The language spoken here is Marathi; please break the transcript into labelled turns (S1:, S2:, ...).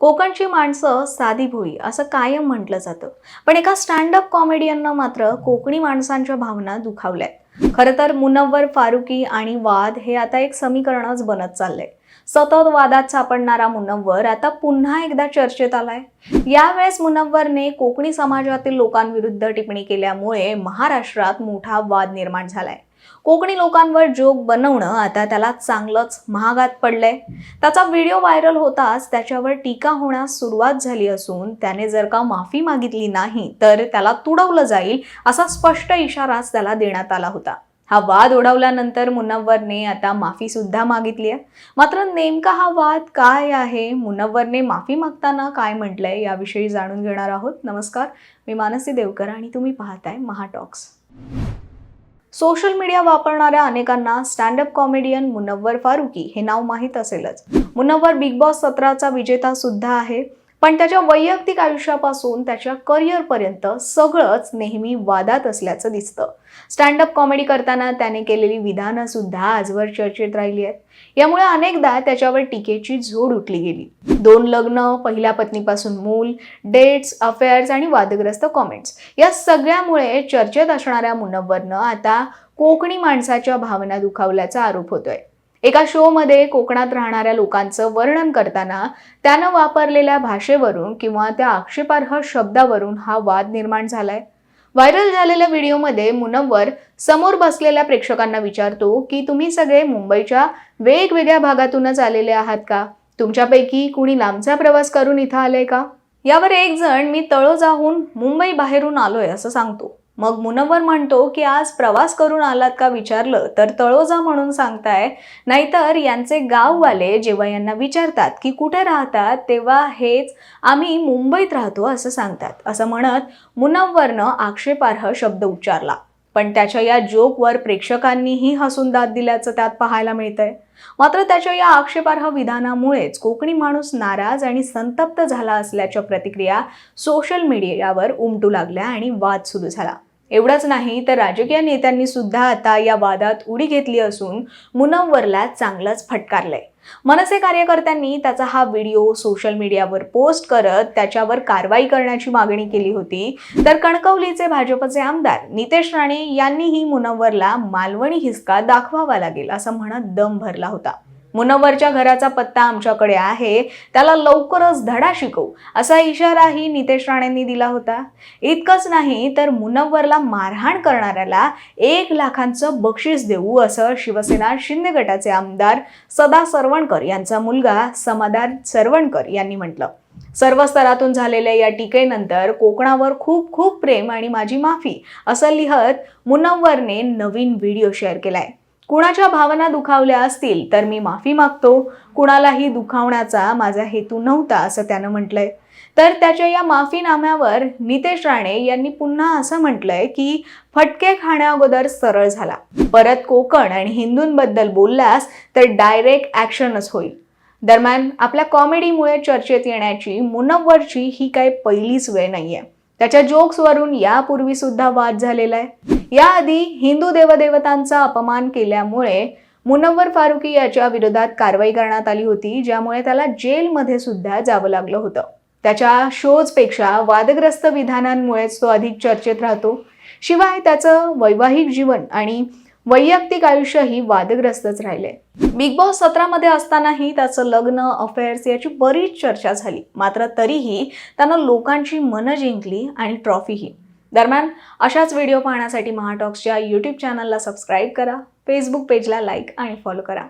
S1: कोकणची माणसं साधी भोळी असं कायम म्हटलं जातं. पण एका स्टँडअप कॉमेडियननं मात्र कोकणी माणसांच्या भावना दुखावल्यात. खरं तर मुनव्वर फारुकी आणि वाद हे आता एक समीकरणच बनत चाललंय. सतत वादात सापडणारा मुनव्वर आता पुन्हा एकदा चर्चेत आलाय. यावेळेस मुनव्वरने कोकणी समाजातील लोकांविरुद्ध टिप्पणी केल्यामुळे महाराष्ट्रात मोठा वाद निर्माण झालाय. कोकणी लोकांवर जोक बनवणं आता त्याला चांगलंच महागात पडलंय. त्याचा व्हिडिओ व्हायरल होताच त्याच्यावर टीका होण्यास सुरुवात झाली असून त्याने जर का माफी मागितली नाही तर त्याला तुडवलं जाईल असा स्पष्ट इशाराच त्याला देण्यात आला होता. हा वाद ओढवल्यानंतर मुनव्वरने आता माफी सुद्धा मागितली आहे मात्र नेमका हा वाद काय आहे? मुनव्वरने माफी मागताना काय म्हटलंय? याविषयी जाणून घेणार आहोत. नमस्कार मी मानसी देवकर आणि तुम्ही पाहताय महाटॉक्स सोशल मीडिया वापरणाऱ्या अनेकांना स्टँडअप कॉमेडियन मुनव्वर फारुकी हे नाव माहीत असेलच. मुनव्वर बिग बॉस सतराचा विजेता सुद्धा आहे. पण त्याच्या वैयक्तिक आयुष्यापासून त्याच्या करिअरपर्यंत सगळंच नेहमी वादात असल्याचं दिसतं. स्टँडअप कॉमेडी करताना त्याने केलेली विधानं सुद्धा आजवर चर्चेत राहिली आहेत. यामुळे अनेकदा त्याच्यावर टीकेची झोड उठली गेली. दोन लग्न पहिल्या पत्नीपासून मूल डेट्स अफेअर्स आणि वादग्रस्त कॉमेंट्स या सगळ्यामुळे चर्चेत असणाऱ्या मुनव्वरनं आता कोकणी माणसाच्या भावना दुखावल्याचा आरोप होतोय. एका शोमध्ये कोकणात राहणाऱ्या लोकांचं वर्णन करताना त्यानं वापरलेल्या भाषेवरून किंवा त्या आक्षेपार्ह शब्दावरून हा वाद निर्माण झालाय. व्हायरल झालेल्या व्हिडिओमध्ये मुनव्वर समोर बसलेल्या प्रेक्षकांना विचारतो की तुम्ही सगळे मुंबईच्या वेगवेगळ्या भागातूनच आलेले आहात का? तुमच्यापैकी कुणी लांबचा प्रवास करून इथं आलंय का? यावर एक जण मी तळोजाहून मुंबई बाहेरून आलोय असं सांगतो. मग मुनव्वर म्हणतो की आज प्रवास करून आलात का विचारलं? तर तळोजा म्हणून सांगताय. नाहीतर यांचे गाववाले जेव्हा यांना विचारतात की कुठे राहतात? तेव्हा हेच आम्ही मुंबईत राहतो असं सांगतात. असं म्हणत मुनव्वरनं आक्षेपार्ह शब्द उच्चारला. पण त्याच्या या जोकवर प्रेक्षकांनीही हसून दाद दिल्याचं त्यात पाहायला मिळतंय. मात्र त्याच्या या आक्षेपार्ह विधानामुळेच कोकणी माणूस नाराज आणि संतप्त झाला असल्याच्या प्रतिक्रिया सोशल मीडियावर उमटू लागल्या आणि वाद सुरू झाला. एवढंच नाही तर राजकीय नेत्यांनी सुद्धा आता या वादात उडी घेतली असून मुनव्वरला चांगलंच फटकारलंय. मनसे कार्यकर्त्यांनी त्याचा हा व्हिडिओ सोशल मीडियावर पोस्ट करत त्याच्यावर कारवाई करण्याची मागणी केली होती. तर कणकवलीचे भाजपचे आमदार नितेश राणे यांनीही मुनव्वरला मालवणी हिसका दाखवावा लागेल असं म्हणत दम भरला होता. मुनव्वरच्या घराचा पत्ता आमच्याकडे आहे. त्याला लवकरच धडा शिकवू असा इशाराही नितेश राणेंनी दिला होता. इतकंच नाही तर मुनव्वरला मारहाण करणाऱ्याला एक लाखांचं बक्षीस देऊ असं शिवसेना शिंदे गटाचे आमदार सदा सरवणकर यांचा मुलगा समाधान सरवणकर यांनी म्हटलं. सर्व स्तरातून झालेल्या या टीकेनंतर कोकणावर खूप खूप प्रेम आणि माझी माफी असं लिहत मुनव्वरने नवीन व्हिडिओ शेअर केलाय. कुणाच्या भावना दुखावल्या असतील तर मी माफी मागतो. कुणालाही दुखावण्याचा माझा हेतू नव्हता असं त्यानं म्हटलंय. तर त्याच्या या माफीनाम्यावर नितेश राणे यांनी पुन्हा असं म्हटलंय की फटके खाण्याअगोदर सरळ झाला. परत कोकण आणि हिंदूंबद्दल बोललास तर डायरेक्ट ॲक्शनच होईल. दरम्यान आपल्या कॉमेडीमुळे चर्चेत येण्याची मुनव्वरची ही काही पहिलीच वेळ नाहीये. त्याच्या जोक्सवरून यापूर्वी सुद्धा वाद झालेला आहे. याआधी हिंदू देवदेवतांचा अपमान केल्यामुळे मुनव्वर फारुकी याच्या विरोधात कारवाई करण्यात आली होती ज्यामुळे त्याला जेलमध्ये सुद्धा जावं लागलं होतं. त्याच्या शोजपेक्षा वादग्रस्त विधानांमुळेच तो अधिक चर्चेत राहतो. शिवाय त्याचं वैवाहिक जीवन आणि वैयक्तिक आयुष्यही वादग्रस्तच राहिले. बिग बॉस सतरामध्ये असतानाही त्याचं लग्न अफेअर्स याची बरीच चर्चा झाली. मात्र तरीही त्यानं लोकांची मनं जिंकली आणि ट्रॉफीही दरम्यान अशाच व्हिडिओ पाहण्यासाठी महाटॉक्सच्या यूट्यूब चॅनलला सबस्क्राईब करा फेसबुक पेजला लाईक आणि फॉलो करा.